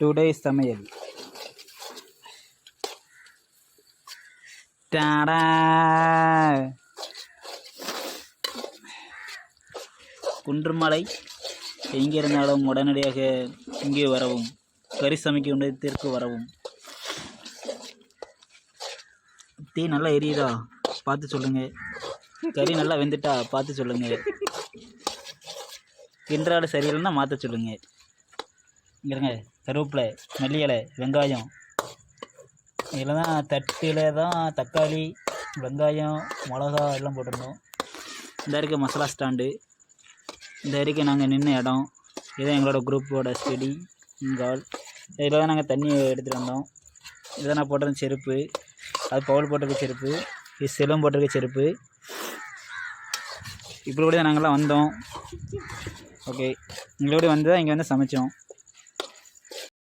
Today சமையல் டாடா குன்றுமலை எங்கே இருந்தாலும் உடனடியாக இங்கே வரவும் கறி சமைக்க இடத்திற்கு வரவும். தீ நல்லா எரியுதா? பார்த்து சொல்லுங்க. கறி நல்லா வெந்துட்டா? பார்த்து சொல்லுங்க. கின்றாடு சரியில்லைன்னா மாற்ற சொல்லுங்கள் இருங்க கருவேப்பிலை மல்லி இலை வெங்காயம். இதில் தான் தட்டில் தான் தக்காளி வெங்காயம் மிளகா எல்லாம் போட்டிருந்தோம். இந்த இருக்க மசாலா ஸ்டாண்டு. இந்த வரைக்கும் நாங்கள் நின்று இடம். இதுதான் எங்களோட குரூப்போட ஸ்டடி கால் இதில் தான் நாங்கள் தண்ணி எடுத்துகிட்டு வந்தோம். இதை நான் போட்டிருந்த செருப்பு. அது பவுல் போட்டிருக்க செருப்பு. இது செல்வம் போட்டிருக்க செருப்பு. இப்படி கூட நாங்கள்லாம் வந்தோம். ஓகே. எங்களோட வந்து தான் இங்கே வந்து சமைச்சோம்.